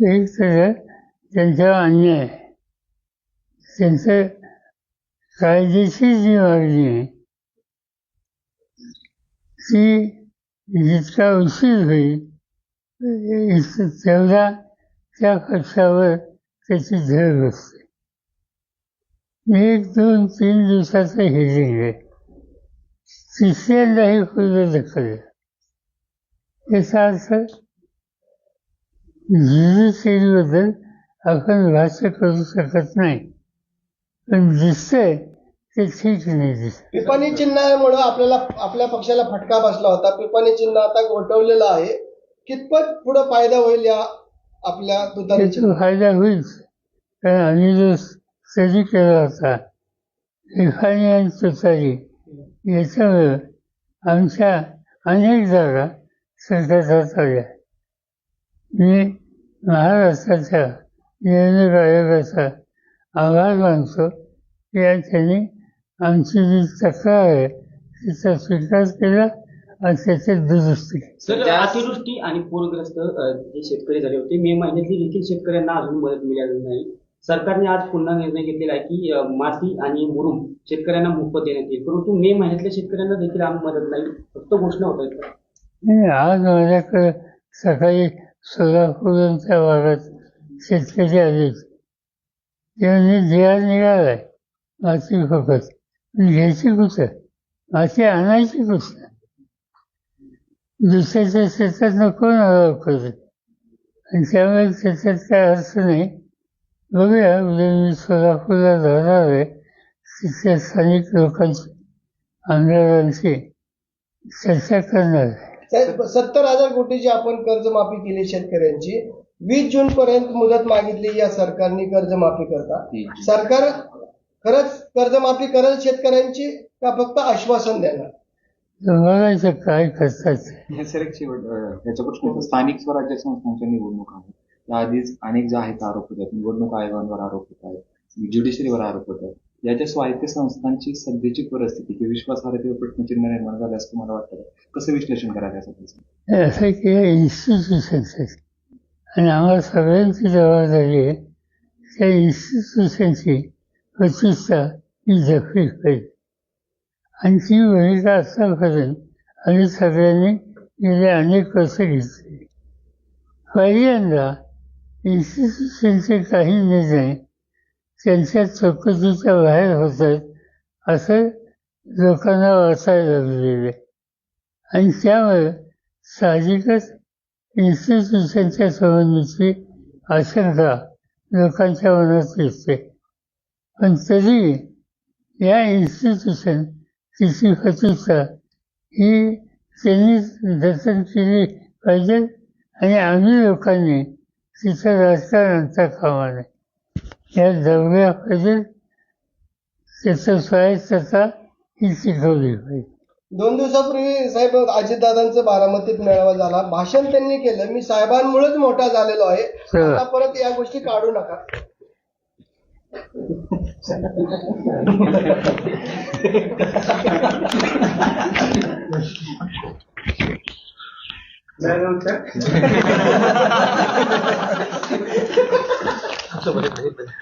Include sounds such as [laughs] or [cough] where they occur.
एक तर त्यांच्यावर अन्याय त्यांचं कायदेशीर जी मागणी आहे ती जितका उशीर होईल तेवढा त्या खर्चावर त्याची झळ बसते एक दोन तीन दिवसाचं हिरिंग आहे तिसऱ्यांदाही खुलं ढकललं याचा अर्थ ज्युडिशरीबद्दल आपण भाष्य करू शकत नाही. पण दिसतंय ते ठीक नाही दिसत. पिपाणी चिन्हामुळे आपल्याला आपल्या पक्षाला फटका बसला होता. पिपाणी चिन्ह आता गोठवलेलं आहे. कितपत पुढे फायदा होईल या आपल्या दुधारी त्याचा फायदा होईल? कारण आम्ही जो स्टडी केला होता रिफायनी आणि तुतारी याच्यामुळं आमच्या अनेक जागा सरकारच्या आल्या मी महाराष्ट्राच्या निवडणूक आयोगाचा आभार मानतो. की या त्यांनी आमची जी तक्रार आहे तिचा स्वीकार केला आणि दुरुस्ती सर अतिवृष्टी आणि पूरग्रस्त अ, जे शेतकरी झाले होते मे महिन्यातली देखील शेतकऱ्यांना अजून मदत मिळाली नाही. सरकारने आज पुन्हा निर्णय घेतलेला आहे की अ, माती आणि मुरुम शेतकऱ्यांना मोफत देण्यात येईल. परंतु मे महिन्यातल्या शेतकऱ्यांना देखील आम्ही मदत नाही. फक्त घोषणा होत आहेत. नाही आज माझ्याकडे सकाळी सोलापूरच्या भागात शेतकरी आले त्यांनी जिहार निघालाय. माती फकत घ्यायची कुठं? माती आणायची कुठं? दुसऱ्याच्या शेतात कोण ना करू आणि त्यामुळे त्याच्यात काय अर्थ नाही. बघूया. उद्या मी सोलापूरला जाणार आहे. तिथल्या स्थानिक लोकांची आमदारांशी चर्चा करणार आहे. साहेब, सत्तर हजार कोटीची आपण कर्जमाफी केली शेतकऱ्यांची. वीस जून पर्यंत मुदत मागितली या सरकारने कर्जमाफी करता. सरकार खरंच कर्जमाफी करेल शेतकऱ्यांची का फक्त आश्वासन देणार? काय हे सर एक शेवट प्रश्न स्थानिक स्वराज्य संस्थांच्या निवडणुका आहेत. त्याआधीच अनेक जे आहेत आरोप होत आहेत निवडणूक आयोगांवर आरोप होत आहेत. ज्युडिशरीवर आरोप होत आहेत याच्या स्वायत्त संस्थांची सध्याची परिस्थिती किंवा विश्वासार्हते प्रश्नचिन्ह निर्माण झालं असं तुम्हाला वाटतं कसं विश्लेषण करायचं असं की हे इन्स्टिट्यूशन्स आहेत आणि आम्हाला सगळ्यांची जबाबदारी आहे त्या इन्स्टिट्यूशनची प्रतिष्ठा ही जपली पाहिजे. आणि ती भूमिका आतापर्यंत आम्ही सगळ्यांनी गेले अनेक वर्ष घेतली. पहिल्यांदा इन्स्टिट्यूशनचे काही निर्णय त्यांच्या चौकशीच्या बाहेर होत. आहेत असं लोकांना वाचायला लागलेलं. आहे आणि त्यामुळे साहजिकच इन्स्टिट्यूशनच्या संबंधीची आशंका लोकांच्या मनात येते. पण तरी या इन्स्टिट्यूशन किती प्रतिष्ठा ही त्यांनी जतन केली पाहिजे आणि आम्ही लोकांनी तिचं राजकारण आणता कामा नये या दबल्या पाहिजे त्याचं स्वायत्तता ही शिकवली पाहिजे दोन दिवसापूर्वी साहेब अजितदादांचा बारामतीत मेळावा झाला. भाषण त्यांनी केलं. मी साहेबांमुळेच मोठा झालेलो आहे. हो. आता परत या गोष्टी काढू नका. [laughs] 我得赶紧回来